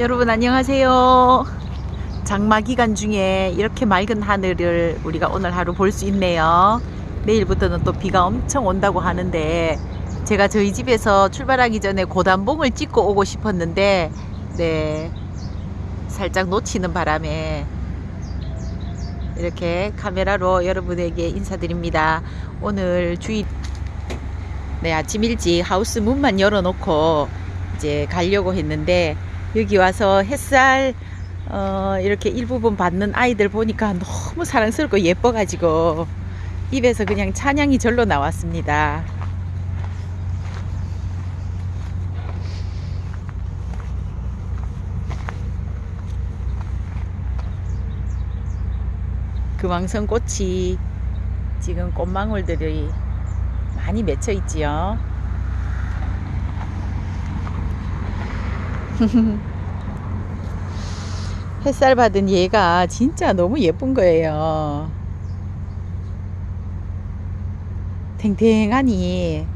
여러분 안녕하세요. 장마 기간 중에 이렇게 맑은 하늘을 우리가 오늘 하루 볼 수 있네요. 내일부터는 또 비가 엄청 온다고 하는데 제가 저희 집에서 출발하기 전에 고단봉을 찍고 오고 싶었는데 네 살짝 놓치는 바람에 이렇게 카메라로 여러분에게 인사드립니다. 오늘 주일 네 아침 일찍 하우스 문만 열어놓고 이제 가려고 했는데 여기 와서 햇살 어, 이렇게 일부분 받는 아이들 보니까 너무 사랑스럽고 예뻐가지고 입에서 그냥 찬양이 절로 나왔습니다. 금왕성 꽃이 지금 꽃망울들이 많이 맺혀 있지요. 햇살 받은 얘가 진짜 너무 예쁜 거예요. 탱탱하니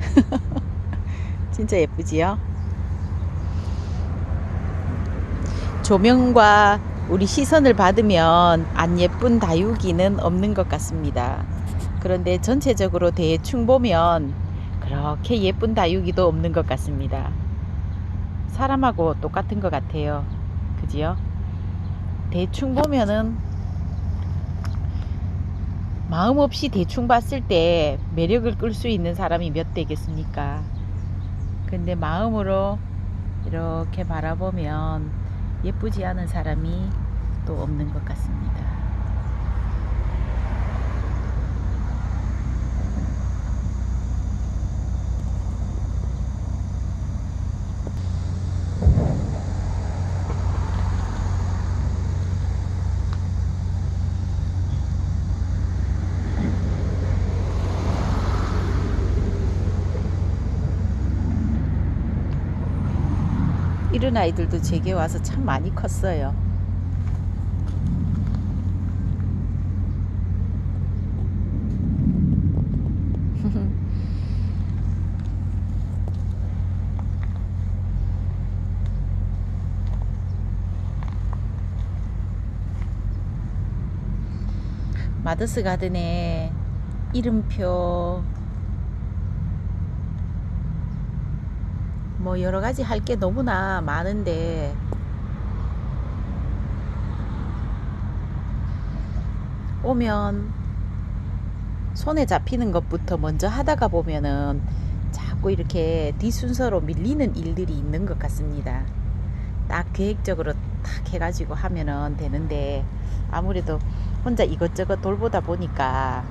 진짜 예쁘지요? 조명과 우리 시선을 받으면 안 예쁜 다육이는 없는 것 같습니다. 그런데 전체적으로 대충 보면 그렇게 예쁜 다육이도 없는 것 같습니다. 사람하고 똑같은 것 같아요. 그지요? 대충 보면은 마음 없이 대충 봤을 때 매력을 끌 수 있는 사람이 몇 되겠습니까? 근데 마음으로 이렇게 바라보면 예쁘지 않은 사람이 또 없는 것 같습니다. 이런 아이들도 제게 와서 참 많이 컸어요. 마더스 가든의 이름표 뭐 여러 가지 할 게 너무나 많은데 오면 손에 잡히는 것부터 먼저 하다가 보면은 자꾸 이렇게 뒤순서로 밀리는 일들이 있는 것 같습니다. 딱 계획적으로 딱 해가지고 하면은 되는데 아무래도 혼자 이것저것 돌보다 보니까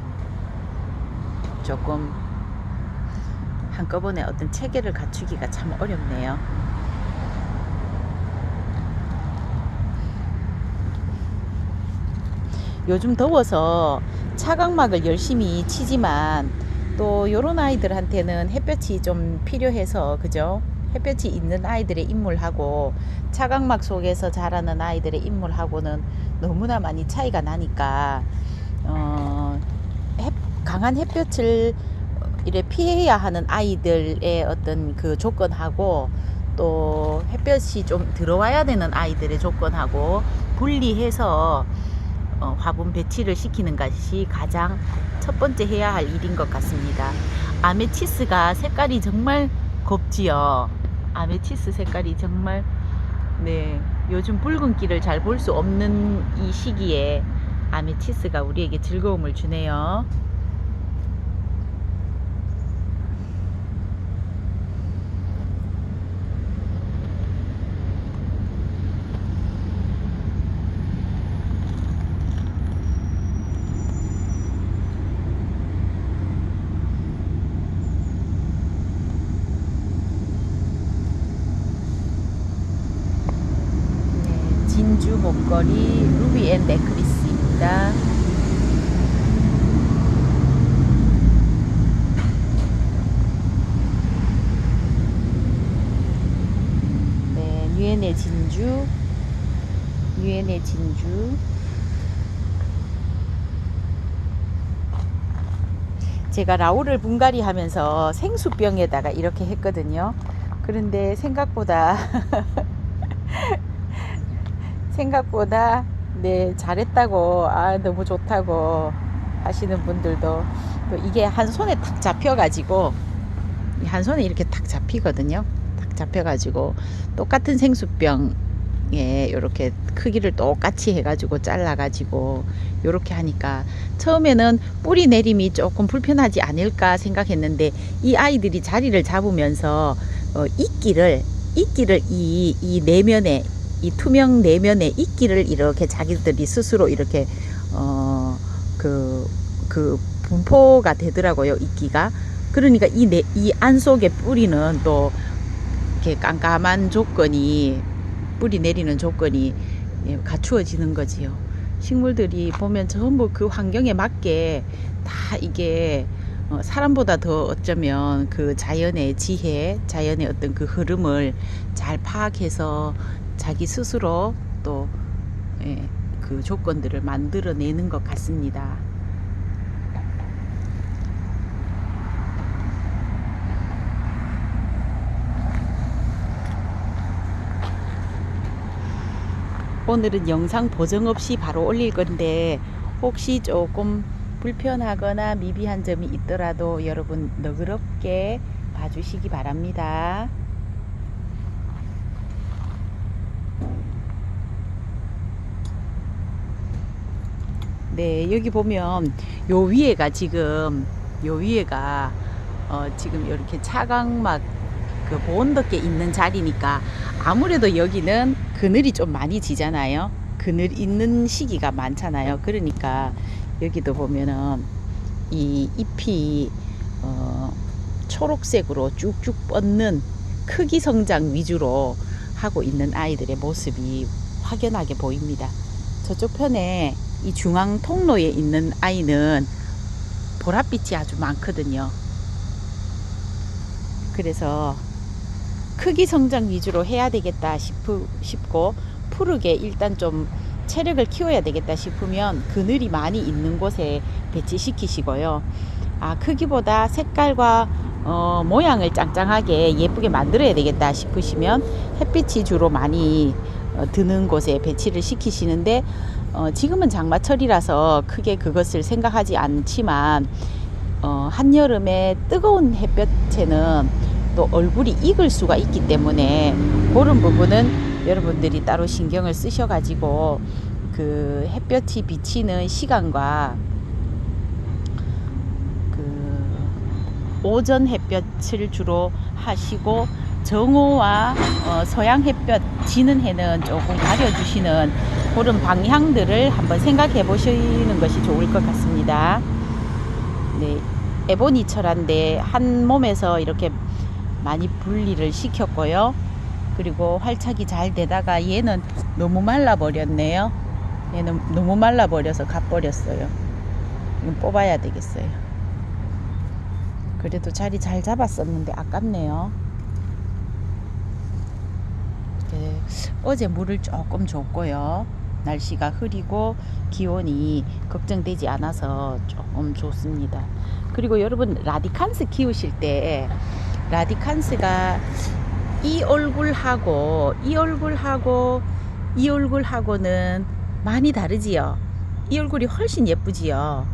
조금 한꺼번에 어떤 체계를 갖추기가 참 어렵네요. 요즘 더워서 차광막을 열심히 치지만 또 요런 아이들한테는 햇볕이 좀 필요해서 그죠? 햇볕이 있는 아이들의 인물하고 차광막 속에서 자라는 아이들의 인물하고는 너무나 많이 차이가 나니까 어, 햇, 강한 햇볕을 이래 피해야 하는 아이들의 어떤 그 조건하고 또 햇볕이 좀 들어와야 되는 아이들의 조건하고 분리해서 어, 화분 배치를 시키는 것이 가장 첫 번째 해야 할 일인 것 같습니다. 아메치스가 색깔이 정말 곱지요. 아메치스 색깔이 정말 네 요즘 붉은기를 잘 볼 수 없는 이 시기에 아메치스가 우리에게 즐거움을 주네요. 네, 진주 목걸이 루비 앤 네크리스입니다. 네, 유엔의 진주, 유엔의 진주. 제가 라울을 분갈이 하면서 생수병에다가 이렇게 했거든요. 그런데 생각보다 생각보다 네 잘했다고 아 너무 좋다고 하시는 분들도 또 이게 한 손에 탁 잡혀가지고 이한 손에 이렇게 탁 잡히거든요. 탁 잡혀가지고 똑같은 생수병에 이렇게 크기를 똑같이 해가지고 잘라가지고 이렇게 하니까 처음에는 뿌리 내림이 조금 불편하지 않을까 생각했는데 이 아이들이 자리를 잡으면서 어, 이끼를 이끼를 이, 이 내면에 이 투명 내면에 이끼를 이렇게 자기들이 스스로 이렇게 어그그 분포가 되더라고요 이끼가 그러니까 이내이안 속에 뿌리는 또 이렇게 깜깜한 조건이 뿌리 내리는 조건이 예, 갖추어지는 거지요. 식물들이 보면 전부 그 환경에 맞게 다 이게 어, 사람보다 더 어쩌면 그 자연의 지혜, 자연의 어떤 그 흐름을 잘 파악해서 자기 스스로 또 예, 그 조건들을 만들어내는 것 같습니다. 오늘은 영상 보정 없이 바로 올릴 건데 혹시 조금 불편하거나 미비한 점이 있더라도 여러분 너그럽게 봐주시기 바랍니다. 네, 여기 보면 요 위에가 지금 요 위에가 어, 지금 이렇게 차광막 그 보온덮개 있는 자리니까 아무래도 여기는 그늘이 좀 많이 지잖아요. 그늘 있는 시기가 많잖아요. 그러니까 여기도 보면은 이 잎이 어, 초록색으로 쭉쭉 뻗는 크기 성장 위주로 하고 있는 아이들의 모습이 확연하게 보입니다. 저쪽 편에 이 중앙 통로에 있는 아이는 보랏빛이 아주 많거든요. 그래서 크기 성장 위주로 해야 되겠다 싶고 푸르게 일단 좀 체력을 키워야 되겠다 싶으면 그늘이 많이 있는 곳에 배치시키시고요. 아 크기보다 색깔과 어, 모양을 짱짱하게 예쁘게 만들어야 되겠다 싶으시면 햇빛이 주로 많이 어, 드는 곳에 배치를 시키시는데 어, 지금은 장마철이라서 크게 그것을 생각하지 않지만 어, 한여름에 뜨거운 햇볕에는 또 얼굴이 익을 수가 있기 때문에 그런 부분은 여러분들이 따로 신경을 쓰셔가지고 그 햇볕이 비치는 시간과 그 오전 햇볕을 주로 하시고 정오와 어, 서양 햇볕 지는 해는 조금 가려주시는 그런 방향들을 한번 생각해 보시는 것이 좋을 것 같습니다. 네, 에보니 철한데 한 몸에서 이렇게 많이 분리를 시켰고요. 그리고 활착이 잘 되다가 얘는 너무 말라 버렸네요. 얘는 너무 말라 버려서 갓버렸어요. 이건 뽑아야 되겠어요. 그래도 자리 잘 잡았었는데 아깝네요. 네, 어제 물을 조금 줬고요. 날씨가 흐리고 기온이 걱정되지 않아서 조금 좋습니다. 그리고 여러분 라디칸스 키우실 때 라디칸스가 이 얼굴하고 이 얼굴하고 이 얼굴하고는 많이 다르지요. 이 얼굴이 훨씬 예쁘지요.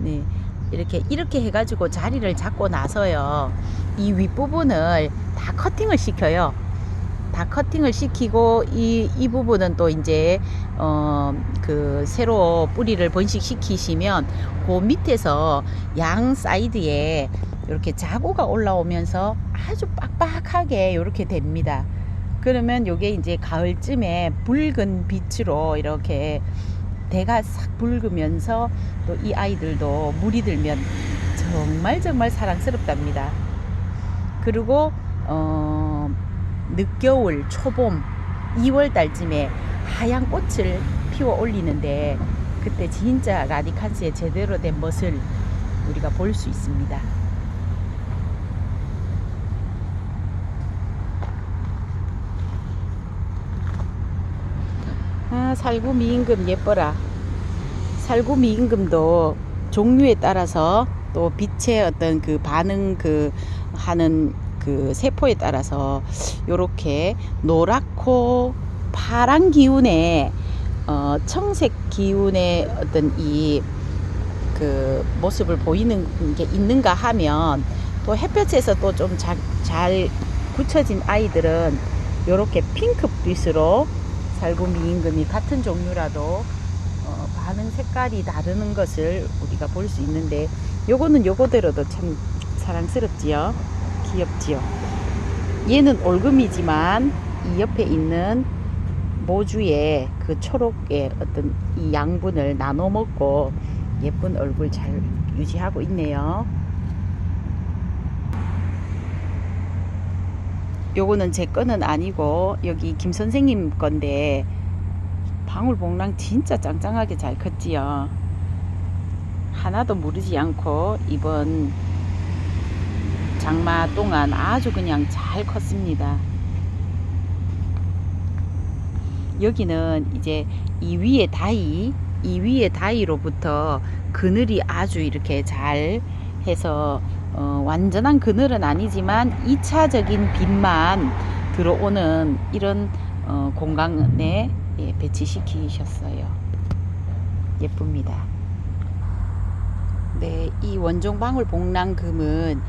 네. 이렇게 이렇게 해가지고 자리를 잡고 나서요. 이 윗부분을 다 커팅을 시켜요. 다 커팅을 시키고 이, 이 부분은 또 이제 어 그 새로 뿌리를 번식시키시면 그 밑에서 양 사이드에 이렇게 자고가 올라오면서 아주 빡빡하게 이렇게 됩니다. 그러면 요게 이제 가을쯤에 붉은 빛으로 이렇게 대가 싹 붉으면서 또 이 아이들도 물이 들면 정말 정말 사랑스럽답니다. 그리고 어 늦겨울 초봄 2월 달쯤에 하얀 꽃을 피워 올리는데 그때 진짜 라디칸스의 제대로 된 멋을 우리가 볼 수 있습니다. 아, 살구 미 임금 예뻐라. 살구 미 임금도 종류에 따라서 또 빛의 어떤 그 반응 그 하는 그 세포에 따라서 요렇게 노랗고 파란 기운에 어, 청색 기운의 어떤 이 그 모습을 보이는 게 있는가 하면 또 햇볕에서 또 좀 잘 굳혀진 아이들은 이렇게 핑크빛으로 살구미 임금이 같은 종류라도 어, 반응 색깔이 다르는 것을 우리가 볼 수 있는데 요거는 요거대로도 참 사랑스럽지요? 귀엽지요? 얘는 올금이지만 이 옆에 있는 모주의 그 초록의 어떤 이 양분을 나눠 먹고 예쁜 얼굴 잘 유지하고 있네요. 요거는 제 거는 아니고 여기 김 선생님 건데 방울복랑 진짜 짱짱하게 잘 컸지요. 하나도 무르지 않고 이번 장마 동안 아주 그냥 잘 컸습니다. 여기는 이제 이 위에 다이, 이 위에 다이로부터 그늘이 아주 이렇게 잘 해서 어, 완전한 그늘은 아니지만 2차적인 빛만 들어오는 이런 어, 공간에 예, 배치시키셨어요. 예쁩니다. 네, 이 원종 방울 복랑금은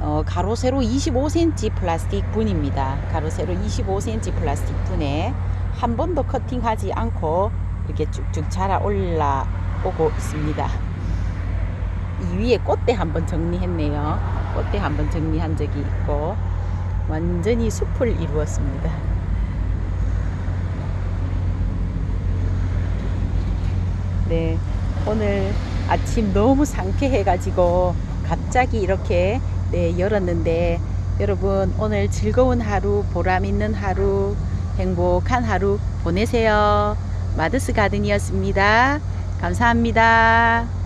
어, 가로 세로 25cm 플라스틱 분입니다. 가로 세로 25cm 플라스틱 분에 한 번도 커팅하지 않고 이렇게 쭉쭉 자라 올라오고 있습니다. 이 위에 꽃대 한번 정리했네요. 꽃대 한번 정리한 적이 있고 완전히 숲을 이루었습니다. 네, 오늘 아침 너무 상쾌해가지고 갑자기 이렇게 네, 열었는데 여러분 오늘 즐거운 하루, 보람 있는 하루, 행복한 하루 보내세요. 마드스 가든이었습니다. 감사합니다.